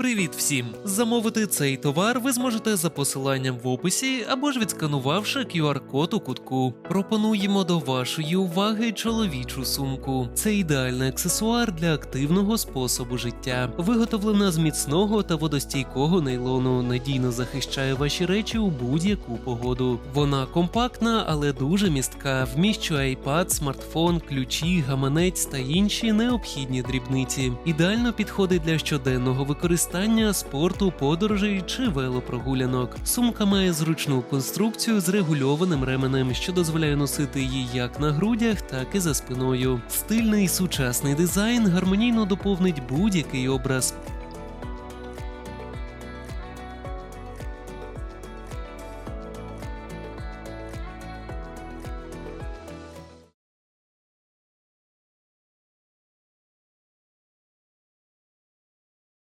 Привіт всім! Замовити цей товар ви зможете за посиланням в описі або ж відсканувавши QR-код у кутку. Пропонуємо до вашої уваги чоловічу сумку. Це ідеальний аксесуар для активного способу життя. Виготовлена з міцного та водостійкого нейлону, надійно захищає ваші речі у будь-яку погоду. Вона компактна, але дуже містка. Вміщує iPad, смартфон, ключі, гаманець та інші необхідні дрібниці. Ідеально підходить для щоденного використання, спорту, подорожей чи велопрогулянок. Сумка має зручну конструкцію з регульованим ременем, що дозволяє носити її як на грудях, так і за спиною. Стильний сучасний дизайн гармонійно доповнить будь-який образ.